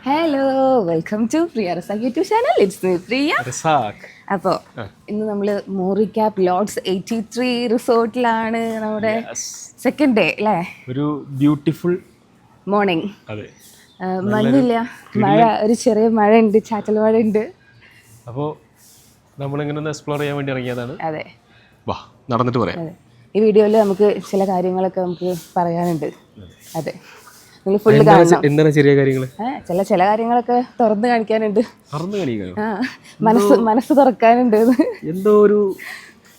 Hello welcome to Priya Razak YouTube channel it's me Priya Razak അപ്പോൾ ഇന്ന് നമ്മൾ മോറി cap lords eighty three റിസോർട്ടിലാണ് നമ്മുടെ സെക്കൻഡ് ഡേ അല്ലേ? ഒരു ബ്യൂട്ടിഫുൾ മോർണിംഗ് അതെ. മഞ്ഞില്ല. മഴ ഒരു ചെറിയ മഴ ഉണ്ട് ചാറ്റൽ മഴ ഉണ്ട് അപ്പോൾ നമ്മളിങ്ങനെ ഒന്ന് എക്സ്പ്ലോർ ചെയ്യാൻ വേണ്ടി ഇറങ്ങിയതാണ്. അതെ. വാ നടന്നിട്ട് പറയാം. ഈ വീഡിയോയിൽ നമുക്ക് ചില കാര്യങ്ങളൊക്കെ നമുക്ക് പറയാനുണ്ട്. അതെ. നിങ്ങൾ ഫുള്ള് കാണണം. എന്താണ് ചെറിയ കാര്യങ്ങൾ ചില ചില കാര്യങ്ങളൊക്കെ തുറന്നു കാണിക്കാനുണ്ട്. തുറന്നു കാണിക്കാനോ മനസ്സ് മനസ്സ് തുറക്കാനുണ്ട്. എന്തോ ഒരു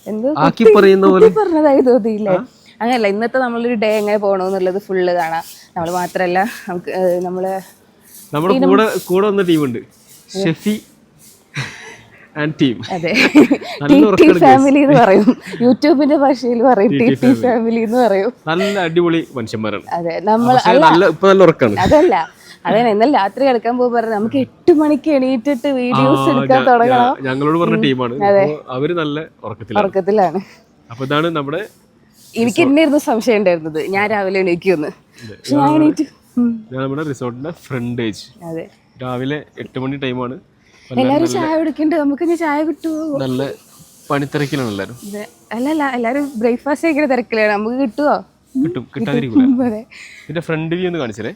എന്തോ ആക്കി പറയുന്ന പോലെ. പറഞ്ഞതായി തോന്നിയില്ലേ? അങ്ങനല്ല ഇന്നത്തെ നമ്മളൊരു ഡേ എങ്ങനെ പോകണമെന്നുള്ളത് ഫുള്ള് കാണാം. നമ്മൾ മാത്രല്ല നമുക്ക് നമ്മൾ നമ്മുടെ കൂടെ കൂടെ വന്ന ടീമുണ്ട് ഷെഫി അതെ. ടി ടി ഫാമിലി എന്ന് പറയും. യൂട്യൂബിന്റെ ഭാഷയിൽ പറയും ടി ടി ഫാമിലി എന്ന് പറയും. നല്ല അടിപൊളി മനുഷ്യന്മാരാണ്. അതെ നമ്മൾ ഇപ്പൊ നല്ല ഉറക്കാണ്. അതല്ല അതന്നെ ഇന്നലെ രാത്രി കിടക്കാൻ പോകുമ്പോൾ പറഞ്ഞു നമുക്ക് എട്ട് മണിക്ക് എണീറ്റിട്ട് വീഡിയോസ് എടുക്കാൻ തുടങ്ങണം. ഞങ്ങളോട് പറഞ്ഞ ടീമാണ് അവർ നല്ല ഉറക്കത്തിലാണ്. അപ്പൊ ഇതാണ് നമ്മുടെ എനിക്ക് ഇന്നായിരുന്നു സംശയം ഉണ്ടായിരുന്നത്. ഞാൻ രാവിലെ എണീക്കുമെന്ന്. പക്ഷെ ഞാൻ എണീറ്റു നമ്മുടെ റിസോർട്ടിന്റെ ഫ്രണ്ടേജ് അതെ. രാവിലെ എട്ട് മണി ടൈമാണ് എല്ലാരും ചായ കുടിക്കണ്ട്. നമുക്ക് ചായ കിട്ടുമോ നല്ല പണിത്തിരക്കിലാണ് എല്ലാരും. അല്ലല്ല എല്ലാരും ബ്രേക്ക്ഫാസ്റ്റ് കഴിക്കുന്ന തിരക്കിലാണ്. നമുക്ക് കിട്ടുമോ കിട്ടും കിട്ടാതിരിക്കില്ല ഇതിന്റെ ഫ്രണ്ട് വ്യൂ ഒന്ന് കാണിച്ചേ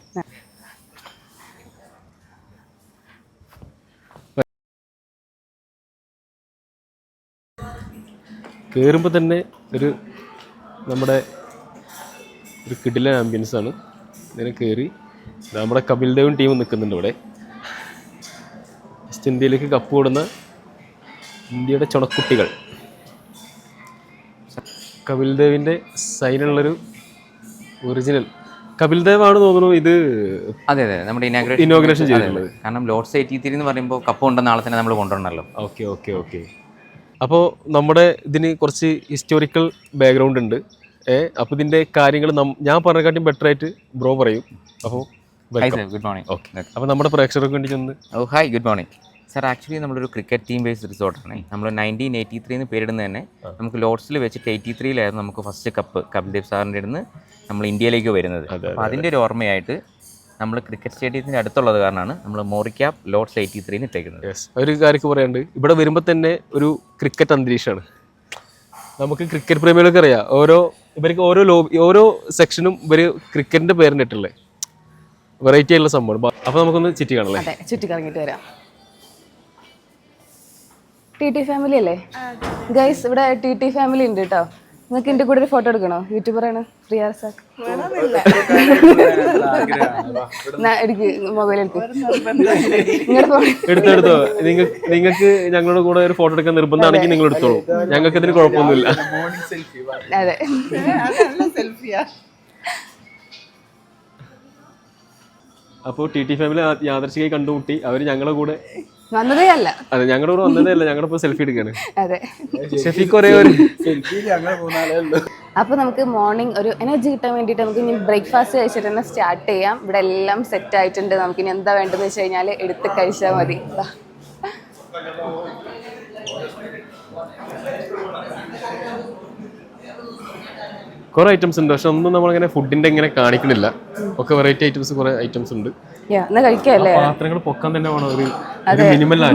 കയറുമ്പോൾ തന്നെ ഒരു നമ്മുടെ ഒരു കിടില ആംബിയൻസ് ആണ്. ഇങ്ങനെ കയറി നമ്മുടെ കപിൽ ദേവും ടീം നിൽക്കുന്നുണ്ട് ഇവിടെ. വെസ്റ്റ് ഇന്ത്യയിലേക്ക് കപ്പ് കൊടുന്ന ഇന്ത്യയുടെ ചുണക്കുട്ടികൾ. കപിൽ ദേവിന്റെ സൈനുള്ളൊരു ഒറിജിനൽ കപിൽ ദേവ് ആണ് തോന്നുന്നു ഇത് അതെ അതെ നമ്മുടെ ഇനാഗ്രേഷൻ ഇനോഗ്രേഷൻ ചെയ്തിട്ടുള്ളത്. കാരണം ലോഡ്സ് എയ്റ്റി ത്രീ എന്ന് പറയുമ്പോൾ കപ്പ് കൊണ്ടുവന്ന നാളെ തന്നെ നമ്മൾ കൊണ്ടുവരണമല്ലോ ഓക്കെ ഓക്കെ ഓക്കെ. അപ്പോൾ നമ്മുടെ ഇതിന് കുറച്ച് ഹിസ്റ്റോറിക്കൽ ബാക്ക്ഗ്രൗണ്ട് ഉണ്ട്. ഏ അപ്പോൾ ഇതിന്റെ കാര്യങ്ങൾ ഞാൻ പറഞ്ഞക്കാട്ടും ബെറ്റർ ആയിട്ട് ബ്രോ പറയും. അപ്പോൾ hi sir good morning okay അപ്പോൾ നമ്മുടെ പ്രേക്ഷകർക്ക് വേണ്ടി ഓ hi good morning sir actually നമ്മളൊരു ക്രിക്കറ്റ് ടീം ബേസ്ഡ് റിസോർട്ടാണ് നമ്മൾ നയന്റീൻ എയ്റ്റി ത്രീ എന്ന് പേരിടുന്നത് തന്നെ നമുക്ക് ലോഡ്സിൽ വെച്ചിട്ട് എയ്റ്റി ത്രീയിലായിരുന്നു നമുക്ക് ഫസ്റ്റ് കപ്പ് കപിൽദേവ് സാറിന്റെ അടുത്ത് നമ്മൾ ഇന്ത്യയിലേക്ക് വരുന്നത്. അപ്പോൾ അതിന്റെ ഒരു ഓർമ്മയായിട്ട് നമ്മൾ ക്രിക്കറ്റ് സ്റ്റേഡിയത്തിന്റെ അടുത്തുള്ളത് കാരണമാണ് നമ്മൾ മോറിക്യാപ് ലോഡ്സ് എയ്റ്റി ത്രീന്ന് ഇട്ടേക്കുന്നത്. ഒരു കാര്യമൊക്കെ പറയാണ്ട് ഇവിടെ വരുമ്പോൾ തന്നെ ഒരു ക്രിക്കറ്റ് അന്തരീക്ഷമാണ്. നമുക്ക് ക്രിക്കറ്റ് പ്രേമികൾക്ക് അറിയാം. ഓരോ ഇവർക്ക് ഓരോ ലോബി ഓരോ സെക്ഷനും ഇവർ ക്രിക്കറ്റിന്റെ പേരിനിട്ടുള്ളത് വെറൈറ്റി ആയിട്ടുള്ള സംഭവമാണ്. അപ്പോൾ നമുക്കൊന്ന് ചുറ്റി കാണല്ലേ അതെ ചുറ്റിക്കറങ്ങിട്ട് വരാം. ടി ടി ഫാമിലി അല്ലേ? ഗൈസ് ഇവിടെ ടി ടി ഫാമിലി ഉണ്ട് കേട്ടോ നിങ്ങൾക്ക് എന്റെ കൂടെ ഒരു ഫോട്ടോ എടുക്കണോ? യൂട്യൂബറാണ് പ്രിയ റസാഖ് എന്നാ എടുക്ക് മൊബൈൽ എടുക്ക്. എടുത്തെടുത്തോ നിങ്ങൾക്ക് നിങ്ങൾക്ക് ഞങ്ങളുടെ കൂടെ ഒരു ഫോട്ടോ എടുക്കാൻ നിർബന്ധമാണെങ്കിൽ നിങ്ങൾ എടുത്തോളൂ. ഞങ്ങൾക്ക് ഇതിന് കുഴപ്പമൊന്നുമില്ല. അതെ അപ്പോൾ ടി ടി ഫാമിലി യാദർശികമായി കണ്ടുമുട്ടി. അവർ ഞങ്ങളുടെ കൂടെ വന്നതേ അല്ല. അതെ ഞങ്ങളുടെ കൂടെ വന്നതേ അല്ല. ഞങ്ങളുടെ ഇപ്പോൾ സെൽഫി എടുക്കാണ്. അതെ. ഷെഫിക്ക് ഒരേ ഒരു അപ്പൊ നമുക്ക് മോർണിംഗ് ഒരു എനർജി കിട്ടാൻ വേണ്ടിയിട്ട് നമുക്ക് ഇനി ബ്രേക്ക്ഫാസ്റ്റ് കഴിച്ചിട്ട് തന്നെ സ്റ്റാർട്ട് ചെയ്യാം. ഇവിടെ എല്ലാം സെറ്റ് ആയിട്ടുണ്ട്. നമുക്ക് ഇനി എന്താ വേണ്ടതെന്ന് വെച്ച് കഴിഞ്ഞാൽ എടുത്ത് കഴിച്ചാൽ മതി. കുറെ ഐറ്റംസ് ഉണ്ട്. പക്ഷെ ഒന്നും നമ്മളിങ്ങനെ ഫുഡിന്റെ ഇങ്ങനെ കാണിക്കുന്നില്ല ഒക്കെ വെറൈറ്റി ഐറ്റംസ് കുറേ ഐറ്റംസ് ഉണ്ട്. പാത്രങ്ങൾ പൊക്കാൻ തന്നെ വേണം. ഒരു മിനിമൽ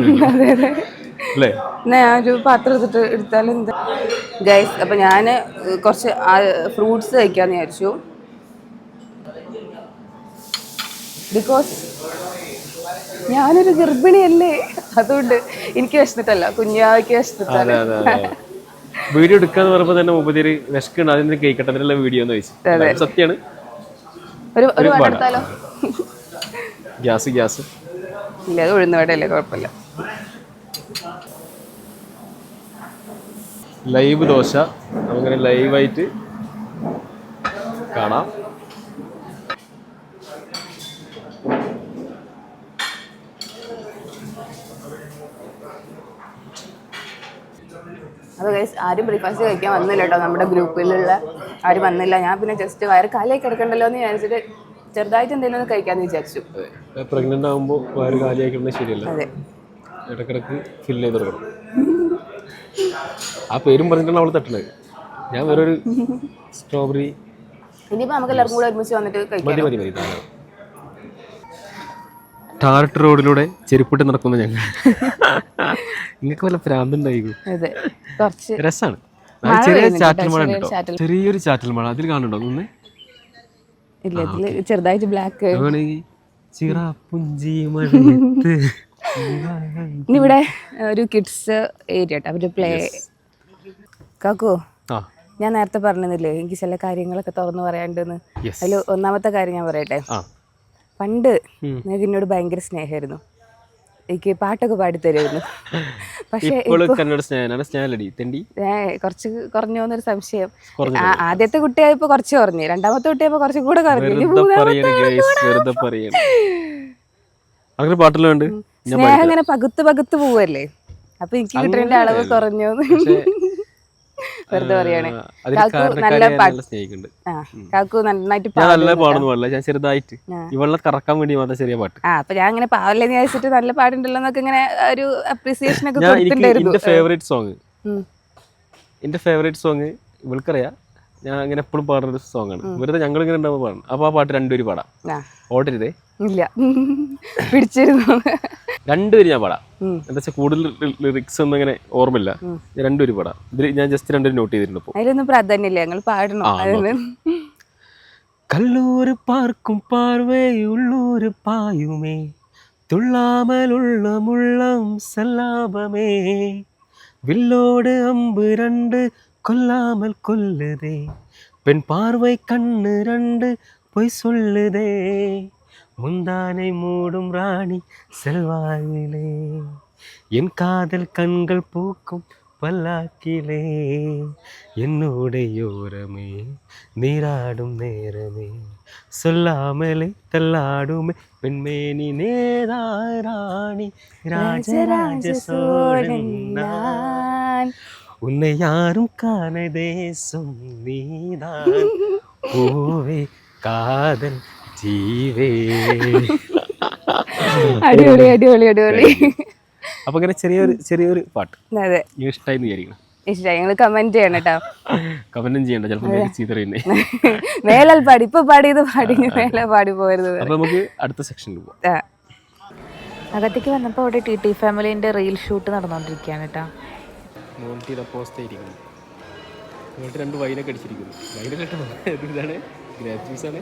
അല്ലേ? ഞാൻ ഒരു പാത്രം എടുത്തിട്ട് എടുത്താലും എന്താ? ഗൈസ് അപ്പൊ ഞാൻ കുറച്ച് ഫ്രൂട്ട്സ് കഴിക്കാന്ന് വിചാരിച്ചു. ബിക്കോസ് ഞാനൊരു ഗർഭിണിയല്ലേ. അതുകൊണ്ട് എനിക്ക് വിശന്നിട്ടല്ല. കുഞ്ഞാവയ്ക്ക് വിശന്നിട്ടാണ്. വീഡിയോ എടുക്കാന്ന് പറയുമ്പോൾ തന്നെ മുപ്പതിര് വിശക്കുണ്ട് അതിന് കേൾക്കട്ടെ അതിനുള്ള വീഡിയോ എന്ന് ചോദിച്ചു സത്യാണ് ഗ്യാസ് ഗ്യാസ്. ഇല്ല അത് ഉഴുന്ന വടയല്ലേ കുഴപ്പമില്ല. ലൈവ് ദോശ. അങ്ങനെ ലൈവായിട്ട് കാണാം. അപ്പോൾ ഗൈസ് ആരും ബ്രേക്ക്ഫാസ്റ്റ് കഴിക്കാൻ വന്നില്ല കേട്ടോ നമ്മുടെ ഗ്രൂപ്പിലുള്ള ആരും വന്നില്ല. ഞാൻ പിന്നെ ജസ്റ്റ് വയറ് കാലിയായി കിടക്കണ്ടല്ലോ എന്ന് വിചാരിച്ചിട്ട് ചെറുതായിട്ട് എന്തെങ്കിലും കഴിക്കാമെന്ന് വിചാരിച്ചു. പ്രഗ്നന്റ് ആകുമ്പോൾ വയറ് കാലിയാക്കുന്നത് ശരിയല്ല. അതെ. ഇടക്കിടക്ക് ഫിൽ ചെയ്ത് കൊടുക്കണം. ആ പേരും പറഞ്ഞിട്ടാണ് അവൾ തട്ടണത് ഞാൻ വേറൊരു സ്ട്രോബെറി ഇനിയിപ്പോൾ നമുക്ക് എല്ലാവർക്കും കൂടെ ഒരുമിച്ച് വന്നിട്ട് കഴിക്കാം മതി മതി മതി. ടാർട്ട് റോഡിലൂടെ ചെരുപ്പിട്ട് നടക്കുന്ന ഞങ്ങൾ. നിങ്ങൾക്ക് വല്ല കുറച്ച് രസാണ്. ചെറിയ ചാറ്റൽ മഴ ചെറിയൊരു ഉണ്ടോ? ചാറ്റൽ. ചെറിയൊരു ചാറ്റൽ മഴ. അതിൽ കാണുന്നുണ്ടോ? ഒന്ന് ഇല്ല ഇതിൽ ചെറുതായിട്ട് ബ്ലാക്ക് അങ്ങനെയാണെങ്കിൽ ചിറ പുഞ്ചി മഴയത്ത് ഇവിടെ ഒരു കിഡ്സ് ഏരിയ കേട്ടോ അവർ പ്ലേ കാക്കു ഞാൻ നേരത്തെ പറഞ്ഞില്ലേ എനിക്ക് ചില കാര്യങ്ങളൊക്കെ തുറന്നു പറയാണ്ടെന്ന്. അതിൽ ഒന്നാമത്തെ കാര്യം ഞാൻ പറയട്ടെ? പണ്ട് എന്നോട് ഭയങ്കര സ്നേഹമായിരുന്നു. എനിക്ക് പാട്ടൊക്കെ പാടിത്തരുമായിരുന്നു പക്ഷേ കുറച്ച് കുറഞ്ഞു എന്നൊരു സംശയം ആദ്യത്തെ കുട്ടിയായപ്പോ കുറച്ച് കുറഞ്ഞു. രണ്ടാമത്തെ കുട്ടിയായപ്പോ കുറച്ച് കൂടെ കുറഞ്ഞു. അങ്ങനെ പാട്ടിലുണ്ട് സ്നേഹം ഇങ്ങനെ പകുത്ത് പകുത്ത് പോവല്ലേ? അപ്പൊ എനിക്ക് കിട്ടേണ്ട അളവ് കുറഞ്ഞു. വെറുതെ പറയാണ്. കാക്കു നല്ല കാക്കു നന്നായിട്ട് നല്ല പാടുന്നു പാടുന്നു പാടില്ല. ഞാൻ ചെറുതായിട്ട് ഇവളെ കറക്കാൻ വേണ്ടി മാത്രം ചെറിയ പാട്ട്. ആ അപ്പൊ ഞാൻ ഇങ്ങനെ പാവല്ലേ എന്ന് വിചാരിച്ചിട്ട് നല്ല പാടുണ്ടല്ലോ എന്നൊക്കെ ഇങ്ങനെ ഒരു അപ്രീസിയേഷൻ ഒക്കെ ഞാൻ എനിക്ക് കൊടുത്തിട്ടുണ്ടായിരുന്നു. എന്റെ ഫേവറേറ്റ് സോങ്. എന്റെ ഫേവറേറ്റ് സോങ് ഇവൾക്കറിയാം. ഞാൻ അങ്ങനെ എപ്പോഴും പാടുന്ന ഒരു സോങ് ആണ്. വെറുതെ ഞങ്ങൾ ഇങ്ങനെ ഉണ്ടാവുമ്പോൾ പാടണം. അപ്പൊ ആ പാട്ട് രണ്ടുപേരും പാടാം. ഓടരുതേ ഇല്ല. പിടിച്ചിരുന്നു. രണ്ടുപേര് ഞാൻ പാടാം. എന്താ വെച്ചാൽ കൂടുതൽ ലിറിക്സ് ഒന്നും അങ്ങനെ ഓർമ്മയില്ല. രണ്ടുപേര് പാടാം. ഇതിൽ ഞാൻ ജസ്റ്റ് രണ്ടുപേരും നോട്ട് ചെയ്തിട്ടുണ്ട് അതിലൊന്നും പ്രാധാന്യമില്ല ഞങ്ങൾ പാടണം. കല്ലൂര് പാർക്കും പാർവേയുള്ളൂര് പായുമേ. തുള്ളാമലുള്ള മുള്ളം സല്ലാപമേ. വില്ലോട് അമ്പ് രണ്ട് കൊല്ലാമൽ കൊല്ലുതേ പെൺ പാർവൈ കണ്ണ് രണ്ട് പൊയ് സൊല്ലുതേ முந்தானை மூடும் ராணி செல்வாயிலே. என் காதல் கண்கள் பூக்கும் பல்லாக்கிலே. என்னுடையோரமே நீராடும் நேரமே. சொல்லாமலே தள்ளாடுமே பெண்மேனி நேராணி ராஜராஜ சோழன். உன்னை யாரும் காண தேசம் நீதான். பூவே காதல் ജീവേ അടിപൊളി അടിപൊളി അടിപൊളി. അപ്പൊ ഇങ്ങനെ ചെറിയൊരു ചെറിയൊരു പാട്ട്. അതെ. ഇഷ്ടമായി വിചാരിക്കണം ഇഷ്ടമായി ഞങ്ങൾ കമന്റ് ചെയ്യണം കേട്ടോ. കമന്റും ചെയ്യണ്ട. ചിലപ്പോൾ ചീത്ത തന്നെ മേലാൽ പാടി ഇപ്പൊ പാടിയത് പാടി മേലെ പാടി അപ്പൊ നമുക്ക് അടുത്ത സെക്ഷനിൽ പോവാം. ആ. അകത്തേക്ക് വന്നപ്പോൾ അവിടെ ടി ടി ഫാമിലിന്റെ റീൽ ഷൂട്ട് നടന്നുകൊണ്ടിരിക്കുകയാണ് കേട്ടോ. മോണ്ടിയുടെ പോസ്റ്റ് ആയിരിക്കുന്നു. എന്നിട്ട് രണ്ട് വൈനൊക്കെ അടിച്ചിരിക്കുന്നു. വൈനൊക്കെ കേട്ടോ ഇതാണ് ഗ്രാപ്പ് ജ്യൂസ് ആണ്.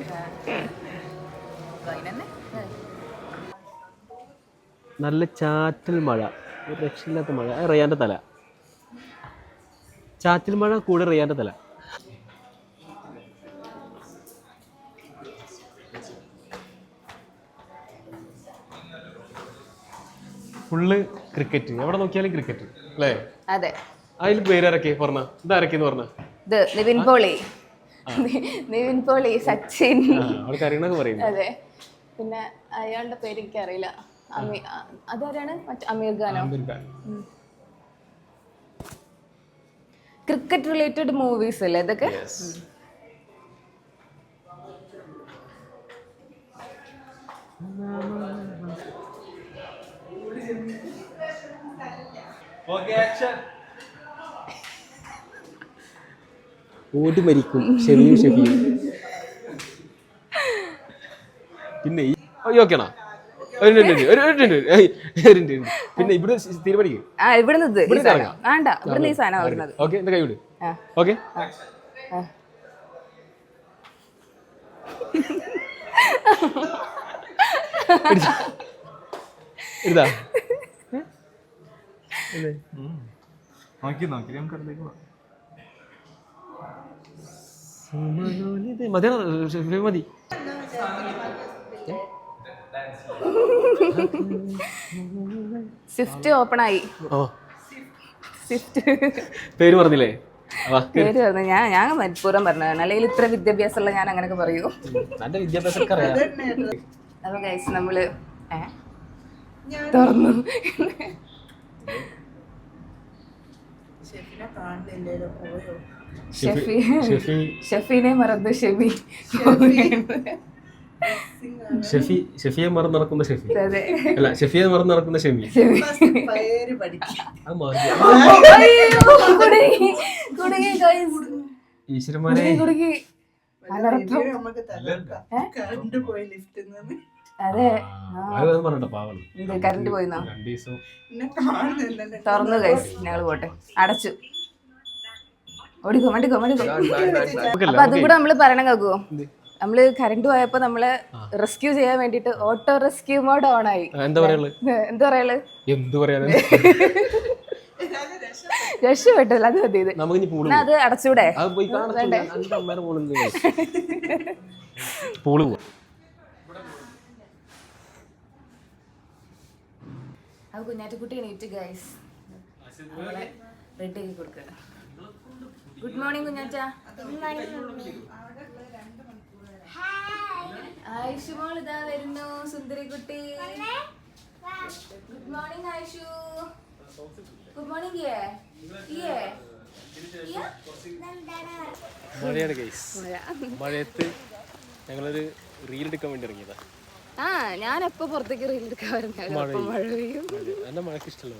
നല്ല ചാറ്റൽ മഴ. ഒരു രക്ഷയില്ലാത്ത മഴ. റിയാന്റെ തല. ചാറ്റൽ മഴ കൂടെ റിയാന്റെ തല. Full cricket. എവിടെ നോക്കിയാലും ക്രിക്കറ്റ്. അല്ലേ? അതെ. അതിൽ പേരൊക്കെ പറഞ്ഞ? ഇതാരൊക്കെന്ന് പറഞ്ഞ? ഇത് നിവിൻ പോളി. നിവിൻ പോളി സച്ചിൻ. അതെ. പിന്നെ അയാളുടെ പേര് എനിക്കറിയില്ല. അതാരാണ്? മറ്റേ അമീർ ഖാനോ? ക്രിക്കറ്റ് റിലേറ്റഡ് മൂവീസ് അല്ലേ ഇതൊക്കെ? ഓടി മരിക്കും ഷെമിയും ഷെഫിയും പിന്നെ ഈ ഓക്കെയാണോ? ഒരു മിനിറ്റ്, ഒരു ഒരു മിനിറ്റ്, ഒരു മിനിറ്റ്. പിന്നെ ഇവിടെ തീരുമാനിക്കും. ആ ഇവിടുന്ന് ഇത് ഈ ഇവിടുന്ന് സാധനം. ഇറങ്ങാം. വേണ്ട ഇവിടുന്ന് ഈ സാധനം വരുന്നത്. ഓക്കെ എന്താ കൈ വിട് ഓക്കെ. ഇതാ നോക്കി നോക്കി. നമുക്ക് പോവാം മതി സ്വിഫ്റ്റ് ഓപ്പൺ ആയി. ഓ സ്വിഫ്റ്റ് പേര് പറഞ്ഞില്ലേ? വാ പേര് പറഞ്ഞു. ഞാൻ ഞാൻ മനഃപൂർവം പറഞ്ഞതാണ്. അല്ലെങ്കിൽ ഇത്ര വിദ്യാഭ്യാസമുള്ള ഞാൻ അങ്ങനെയൊക്കെ പറയൂ. നല്ല വിദ്യാഭ്യാസമൊക്കെ അറിയാം. അപ്പൊ ഗൈസ് നമ്മൾ? തുറന്നു. ഷെഫി ഷെഫി ഷെഫീനെ മറന്ന് ഷെഫി ഷെഫി ഷെഫിയെ മറന്ന് നടക്കുന്ന ഷെഫി. അതെ അല്ല ഷെഫിയെ മറന്ന് നടക്കുന്ന ഷെമി. പേര് പഠിക്കാം. അത് കറണ്ട് പോയി തുറന്നു കൈസ് ഞങ്ങൾ പോട്ടെ. അടച്ചു. ഓടിക്കോ മടിക്കോ മടിക്കോ അപ്പൊ അതും കൂടെ നമ്മൾ പറയണം കേക്കോ. നമ്മൾ കറണ്ട് പോയപ്പോ നമ്മൾ റെസ്ക്യൂ ചെയ്യാൻ വേണ്ടിട്ട് ഓട്ടോ റെസ്ക്യൂ മോഡ് ഓൺ ആയി. എന്താ പറയാൾ എന്താ പറയാൾ എന്ത് പറയാനാ? രക്ഷപ്പെട്ടല്ല അത് മതി ഇത്. അത് അടച്ചൂടെ? പൂൾ പോവാ. അത് കുഞ്ഞാറ്റക്കുട്ടി എണീറ്റ് ഗൈസ് റെഡി ആക്കി കൊടുക്കണം ഗുഡ് മോർണിംഗ് ആയിഷു മോൾ ഇതാ വരുന്നു സുന്ദരി കുട്ടി good morning Ayshu. Good morning ഇയേ ഇയേ ഇയ്യ? മഴയാണ് ഗൈസ് മഴയത്ത് ഞങ്ങളൊരു റീൽ എടുക്കാൻ വേണ്ടി ഇറങ്ങിയതാ. ആ ഞാൻ എപ്പോ പുറത്തേക്ക് റീൽ എടുക്കാൻ വരുന്നത് മഴ പെയ്യും. മഴക്ക് ഇഷ്ടമുള്ള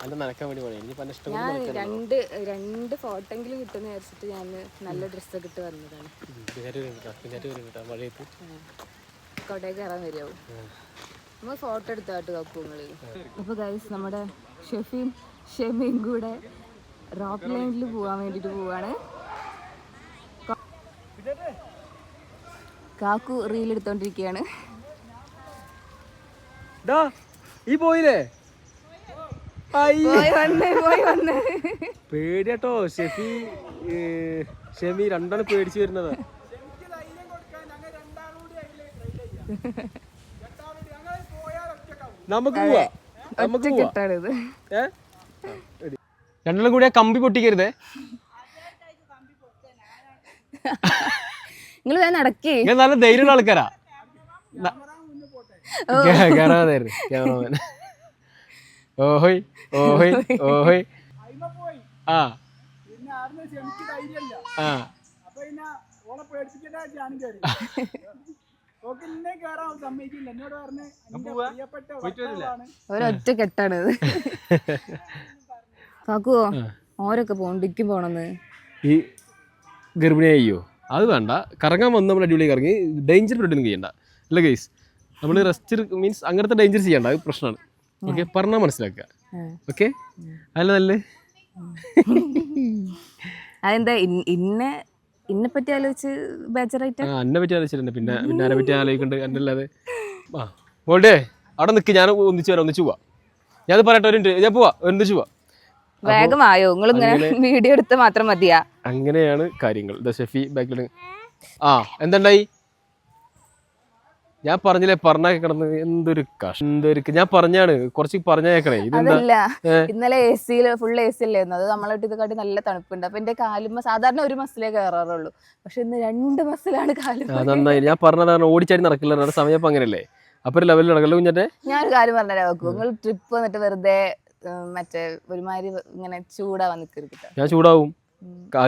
അല്ല നടക്കാൻ വേണ്ടി എനിക്ക് പല ഇഷ്ടം ഞാൻ രണ്ട് രണ്ട് ഫോട്ടോങ്കിലും കിട്ടുന്ന വിചാരിച്ചിട്ട് ഞാൻ നല്ല ഡ്രസ്സൊക്കെ ഇട്ട് വന്നതാണ്. കയറാൻ വരുമോ നമ്മൾ ഫോട്ടോ എടുത്താട്ട് ഗൈസ് നമ്മുടെ ഷെഫിയും ഷെമിയും കൂടെ റോക്ക് ലൈനിൽ പോവാൻ വേണ്ടിട്ട് പോവാണ്. കാക്കു റീൽ എടുത്തോണ്ടിരിക്കുകയാണ് ഈ പോയില്ലേ പോയി വന്ന് പോയി വന്ന് പേടിയാട്ടോ. ഷെഫി ഷെമി രണ്ടാണ് പേടിച്ചു വരുന്നത്. നമുക്ക് നമുക്ക്? രണ്ടാളും കൂടി കമ്പി പൊട്ടിക്കരുത്. നിങ്ങൾ നടക്കേ. നല്ല ധൈര്യമുള്ള ആൾക്കാരാ. ക്യാമറമാൻ. ഓഹോയ് ഓഹോയ് ഓഹോയ് ആ. ആ. ഒരൊറ്റ കെട്ടാണ്. കാക്കുവോ ഓരൊക്കെ പോണ്ടിക്കും പോണെന്ന്. ഈ ഗർഭിണിയായോ അത് വേണ്ട. കറങ്ങാൻ വന്ന് നമ്മൾ അടിപൊളി കറങ്ങി. ഡേഞ്ചർ ഒന്നും ചെയ്യണ്ട. അല്ല ഗൈസ് നമ്മൾ റെസ്റ്റ് മീൻസ് അങ്ങനത്തെ ഡേഞ്ചർ ചെയ്യണ്ട. അത് പ്രശ്നമാണ് ഓക്കെ പറഞ്ഞാൽ മനസ്സിലാക്കുക. ഓക്കെ അല്ല നല്ല അതെന്താ ഇന്ന- ഇന്ന പറ്റി ആലോചിച്ച് ബേജറായിട്ട്? ആ എന്നെ പറ്റി ആലോചിച്ചിട്ടുണ്ട്. പിന്നെ പിന്നെ ആരെ പറ്റി ആലോചിക്കണ്ട്? എന്റെ അല്ലാതെ ആ മോൾഡേ അവിടെ നിൽക്ക് ഞാൻ ഒന്നിച്ച് വരാം ഒന്നിച്ച് പോവാ. ഞാനത് പറയട്ടെ ഒരു. ഞാൻ പോവാ ഒന്നിച്ച് പോവാ. വേഗമായോ നിങ്ങൾ ഇങ്ങനെ വീഡിയോ എടുത്ത് മാത്രം മതിയാ. അങ്ങനെയാണ് കാര്യങ്ങൾ. ദ ഷെഫി ബാക്കിൽ ആ എന്തുണ്ടായി? ഞാൻ പറഞ്ഞില്ലേ പറഞ്ഞ കിടന്ന് എന്തൊരു കഷ്ടം. എന്തൊരു ഞാൻ പറഞ്ഞാണ് കുറച്ച് പറഞ്ഞ കേക്കണേ. അതല്ല ഇന്നലെ എ സിയിൽ ഫുൾ എ സി അല്ലായിരുന്നു അത് നമ്മളെ ഇത് കണ്ടി നല്ല തണുപ്പുണ്ട്. അപ്പൊ എന്റെ കാലുമ്മ സാധാരണ ഒരു മസിലേ കയറാറുള്ളൂ പക്ഷെ ഇന്ന് രണ്ട് മസിലാണ് കാലും ആ, നന്നായി. ഞാൻ പറഞ്ഞതാണ് ഓടിച്ചാടി നടക്കില്ല സമയം അപ്പൊ അങ്ങനെയല്ലേ? അപ്പൊ ലെവലിൽ നടക്കല്ലോ കുഞ്ഞേ ഞാൻ ഒരു കാര്യം പറഞ്ഞാൽ വെക്കും നിങ്ങൾ ട്രിപ്പ് വന്നിട്ട് വെറുതെ മറ്റേ ഒരുമാതിരി ഇങ്ങനെ ചൂടാ നിൽക്കരുത് കേട്ടോ ഞാൻ ചൂടാവും.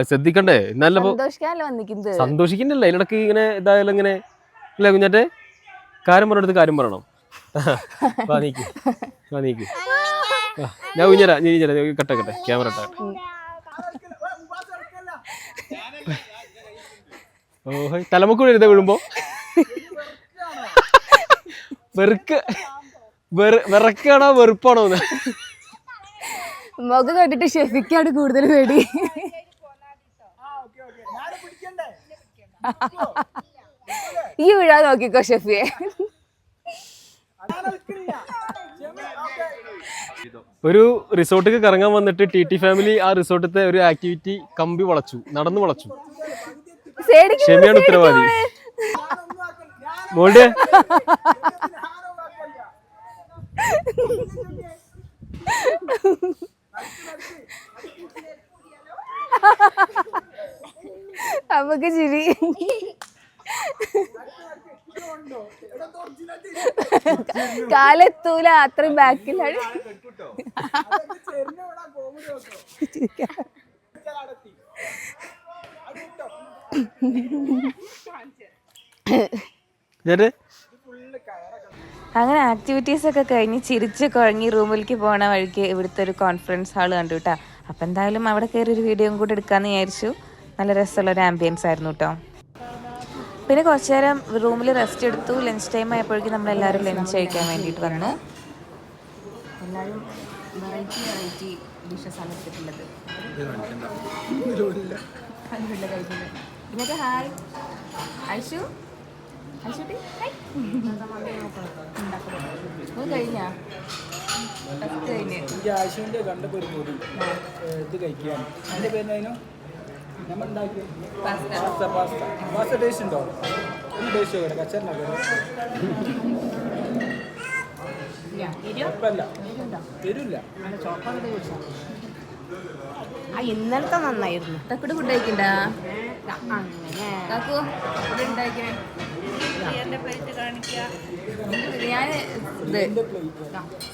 ശ്രദ്ധിക്കണ്ടേ? നല്ല ഇപ്പൊ സന്തോഷിക്കാനല്ലേ വന്നിക്കുന്നത്? സന്തോഷിക്കുന്നില്ല. ഇതിനിടക്ക് ഇങ്ങനെ ഇതായാലും ഇങ്ങനെ. അല്ലേ കുഞ്ഞത്തെ കാര്യം പറഞ്ഞെടുത്ത് കാര്യം പറയണം? ഞാൻ കുഞ്ഞരാ നീ കുഞ്ഞരാ കട്ടെ കട്ടെ ക്യാമറ ഇട്ടെ ഓഹോ തലമുക്കൂടെ എഴുതാ വീഴുമ്പോ? വെറുക്ക്. വെറു- വിറക്കാണോ വെറുപ്പാണോ മുഖം കണ്ടിട്ട് ഷെഫിക്കാണ് കൂടുതൽ പേടി. ഈ വീഴാൻ നോക്കിക്കോ ഷെഫിയെ ഞാൻ നിൽക്കില്ല ക്ഷമ, ഓക്കേ. ഒരു റിസോർട്ടിൽ കറങ്ങാൻ വന്നിട്ട് ടി ടി ഫാമിലി ആ റിസോർട്ടിലത്തെ ഒരു ആക്ടിവിറ്റി കമ്പി വളച്ചു നടന്നു വളച്ചു. ക്ഷമയാണ് ഉത്തരവാദി. മോളുടെ? നമുക്ക് ചിരി. കാലെത്തൂല അത്രയും ബാക്കിലാണ് അങ്ങനെ ആക്ടിവിറ്റീസ് ഒക്കെ കഴിഞ്ഞ് ചിരിച്ച് കുഴങ്ങി റൂമിലേക്ക് പോണ വഴിക്ക് ഇവിടുത്തെ ഒരു കോൺഫറൻസ് ഹാൾ കണ്ടു കേട്ടോ അപ്പം എന്തായാലും അവിടെ കയറി ഒരു വീഡിയോയും കൂടി എടുക്കാമെന്ന് വിചാരിച്ചു. നല്ല രസമുള്ള ഒരു ആംബിയൻസ് ആയിരുന്നു കേട്ടോ പിന്നെ കുറച്ച് നേരം റൂമിൽ റെസ്റ്റ് എടുത്തു. ലഞ്ച് ടൈം ആയപ്പോഴേക്കും നമ്മളെല്ലാവരും ലഞ്ച് കഴിക്കാൻ വേണ്ടിയിട്ട് വന്നു. എല്ലാവരും വെറൈറ്റി വെറൈറ്റി ഡിഷസ് ആണ് എടുത്തിട്ടുള്ളത്. അതിലുള്ള കഴിക്കുന്നത് ഇന്നത്തെ ഹായ്. ഐഷു? ഐഷുട്ടി? ഹായ് ഇത് കഴിഞ്ഞാ? എന്റെ കഴിഞ്ഞ്. എനിക്ക് ആശുവിന്റെ കണ്ടപ്പോൾ ഒരു പൊടി ഇത് കഴിക്കുകയാണ് അതിന്റെ പേരിനായിരുന്നു നമ്മൾ ഉണ്ടാക്കിയ പാസ്ത പാസ്ത. പാസ്ത ടേസ്റ്റ് ഉണ്ടോ? ടേസ്റ്റ് തരില്ല ആ ഇന്നലത്തെ നന്നായിരുന്നു. തക്കട് ഫുഡ് കഴിക്കണ്ട? ഞാൻ ഇത്.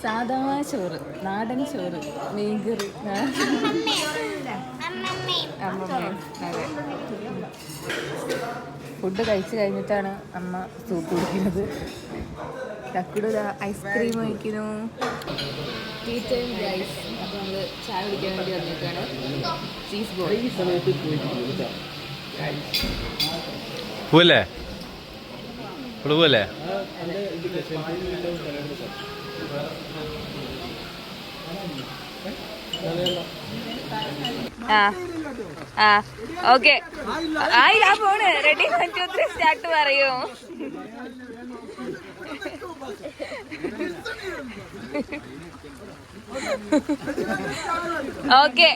സാധാ ചോറ് നാടൻ ചോറ് മീൻകറി ഫുഡ് കഴിച്ചു കഴിഞ്ഞിട്ടാണ് അമ്മ സൂപ്പ് കുടിക്കുന്നത്. തക്കുട് ഐസ്ക്രീം കഴിക്കുന്നു. ടീ ടൈം ഗൈസ് അപ്പോൾ നമ്മൾ ചായ കുടിക്കാൻ വേണ്ടി വന്നിട്ടാണ് ചീസ് ബോൾ പോവല്ലേ? ഇവിടെ പോവല്ലേ? ആ ആ ഓക്കെ. ആയി ആ പോണ്. Ready one two three start പറയൂ. ഓക്കെ.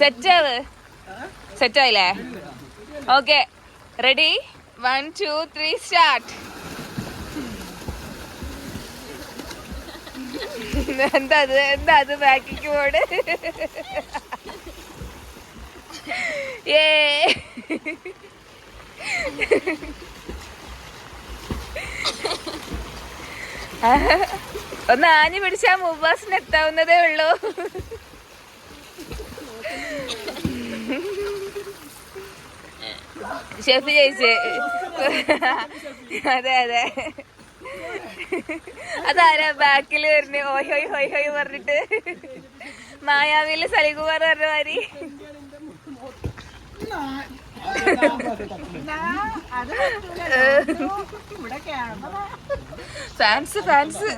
സെറ്റ് ആവ്. Okay. Ready one two three start എന്താ അത്? എന്താ അത് ബാക്കിക്ക് പോട് ഏ. ഒന്ന് ആഞ്ഞു പിടിച്ചാ മുബാസിന് എത്താവുന്നതേ ഉള്ളൂ. ഷെഫ് ചേച്ചി അതെ അതെ. അതാരാ ബാക്കിൽ വരുന്നേ? ഓയ് ഹോയ് ഹോയ് ഹോയ് പറഞ്ഞിട്ട്. മായാവിയിൽ സലികുമാർ പറഞ്ഞ മാതിരി. ഫാൻസ് ഫാൻസ്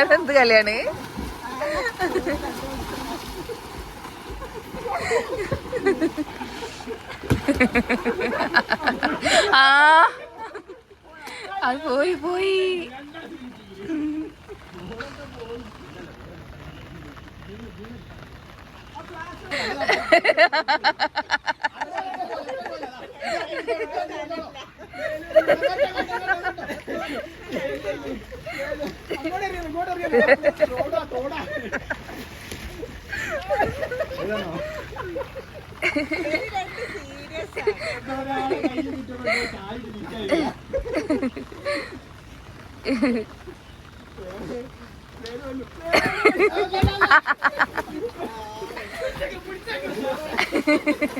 അതെന്ത് കളിയാണ്? ആ. അത് പോയി പോയി. Ha ha ha.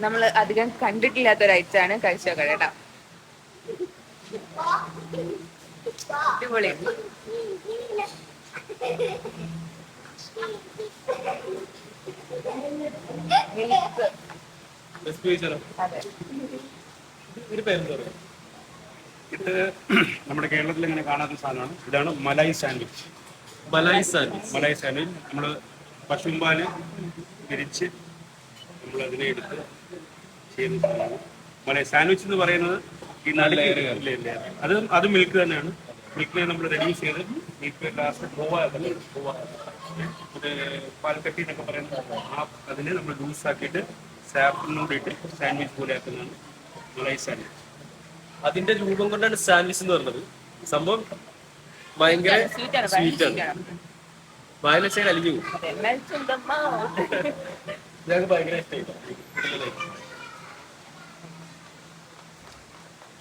നമ്മൾ അധികം കണ്ടിട്ടില്ലാത്ത ഒരു ഐറ്റം ആണ് കഴിച്ചു കേട്ടോ. അടിപൊളി ഇത് നമ്മുടെ കേരളത്തിൽ ഇങ്ങനെ കാണാത്ത സാധനമാണ്. ഇതാണ് malai sandwich. Malai sandwich. Malai sandwich. നമ്മൾ പശുമ്പാൽ തിരിച്ച് നമ്മൾ അതിനെ എടുത്ത് ചെയ്യുന്ന സാധനമാണ് മലായി സാൻഡ്വിച്ച് എന്ന് പറയുന്നത് ഈ നല്ല ഇല്ല ഇല്ല. അത് അത് മിൽക്ക് തന്നെയാണ്. മിൽക്കിനെ നമ്മൾ റെഡ്യൂസ് ചെയ്ത് മിൽക്ക് ലാസ്റ്റ് ഗോവ ഗോവ. ഇത് പാൽക്കട്ടി എന്നൊക്കെ പറയുന്നത് ആ അതിനെ നമ്മൾ ലൂസ് ആക്കിയിട്ട് സാപ്പിനോട് ഇട്ട് സാൻഡ്വിച്ച് പോലെ ആക്കുന്നതാണ് മലൈ സാൻഡ്വിച്ച്. അതിന്റെ രൂപം കൊണ്ടാണ് സാൻഡ്വിച്ച് എന്ന് പറഞ്ഞത്. സംഭവം ഭയങ്കര സ്വീറ്റ് ആണ്. വായന വെച്ചാൽ അലിഞ്ഞു ഞങ്ങൾക്ക് ഭയങ്കര ഇഷ്ടമായി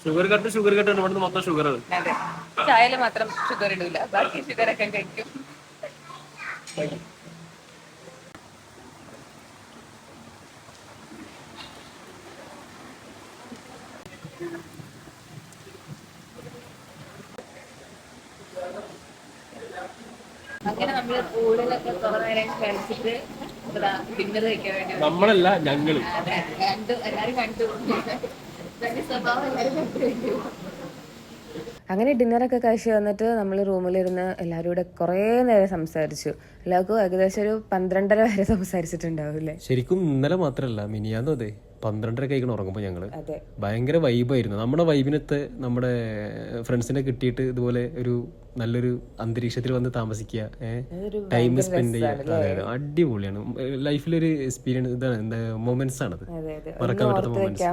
ഷുഗർ കട്ട് ഷുഗർ കട്ട് ആണ് ഇവിടുന്ന് മൊത്തം ഷുഗർ ചായയിൽ മാത്രം ഷുഗർ ഇടൂല. ബാക്കി ഷുഗർ ഒക്കെ കഴിക്കും. അങ്ങനെ നമ്മൾ കൂടുതലൊക്കെ കുറെ നേരം കഴിച്ചിട്ട് ഡിന്നർ കഴിക്കാൻ വേണ്ടി നമ്മളല്ല ഞങ്ങൾ. കണ്ടു എല്ലാരും കണ്ടു. സ്വഭാവം എല്ലാരും കണ്ടു. അങ്ങനെ ഡിന്നറൊക്കെ കഴിച്ച് വന്നിട്ട് നമ്മൾ റൂമിലിരുന്ന് എല്ലാവരും കൂടെ കുറേ നേരം സംസാരിച്ചു. എല്ലാവർക്കും ഏകദേശം ഒരു പന്ത്രണ്ടര വരെ സംസാരിച്ചിട്ടുണ്ടാവില്ലേ? ശരിക്കും ഇന്നലെ മാത്രമല്ല മിനിയാന്ന് അതെ പന്ത്രണ്ടര കഴിക്കണം ഉറങ്ങുമ്പോൾ ഞങ്ങൾ. അതെ. ഭയങ്കര വൈബായിരുന്നു നമ്മുടെ വൈബിനത്തെ നമ്മുടെ ഫ്രണ്ട്സിനെ കിട്ടിയിട്ട് ഇതുപോലെ ഒരു നല്ലൊരു അന്തരീക്ഷത്തിൽ വന്ന് താമസിക്കുക ടൈം സ്പെൻഡ് ചെയ്യുക. അടിപൊളിയാണ്. ലൈഫിലൊരു എക്സ്പീരിയൻസ് ഇതാണ് എന്താ മൊമെന്റ്സ് ആണത്. മറക്കാൻ പറ്റാത്ത മൊമെന്റ്സ്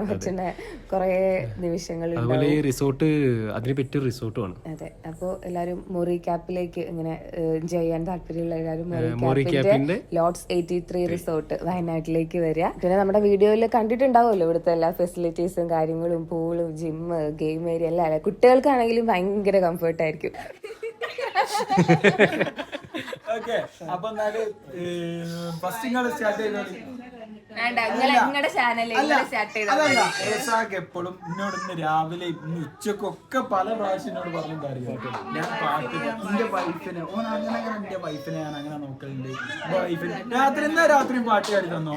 നിമിഷങ്ങൾ അതുപോലെ ഈ റിസോർട്ട് അതിന് പറ്റിയ റിസോർട്ടുമാണ് അതെ. അപ്പോൾ എല്ലാവരും മൊറി ക്യാപ്പിലേക്ക് ഇങ്ങനെ എൻജോയ് ചെയ്യാൻ താല്പര്യമുള്ള എല്ലാവരും മൊറി ക്യാപ്പിന്റെ എയ്റ്റി ത്രീ. റിസോർട്ട് വയനാട്ടിലേക്ക് വരിക. പിന്നെ നമ്മുടെ വീഡിയോയിൽ കണ്ടിട്ടുണ്ടാവുമല്ലോ ഇവിടുത്തെ എല്ലാ ഫെസിലിറ്റീസും കാര്യങ്ങളും പൂളും ജിമ്മ് ഗെയിം ഏരിയ എല്ലാം കുട്ടികൾക്കാണെങ്കിലും ഭയങ്കര കംഫർട്ട് ആയിരിക്കും. ഓക്കെ അപ്പൊ എന്നാൽ ഫസ്റ്റ് നിങ്ങൾ സ്റ്റാർട്ട് ചെയ്തോളി എപ്പോഴും എന്നോട് ഇന്ന് രാവിലെ ഇന്ന് ഉച്ചക്കൊക്കെ പല പ്രാവശ്യം എന്നോട് കാര്യം ഞാൻ പാട്ട് എന്റെ വൈഫിനെ ഓൻ അങ്ങനെ അങ്ങനെ എന്റെ വൈഫിനെ ഞാൻ അങ്ങനെ നോക്കലുണ്ട്. വൈഫിന് രാത്രി എന്നാ രാത്രിയും പാട്ട് കാര്യം തന്നോ?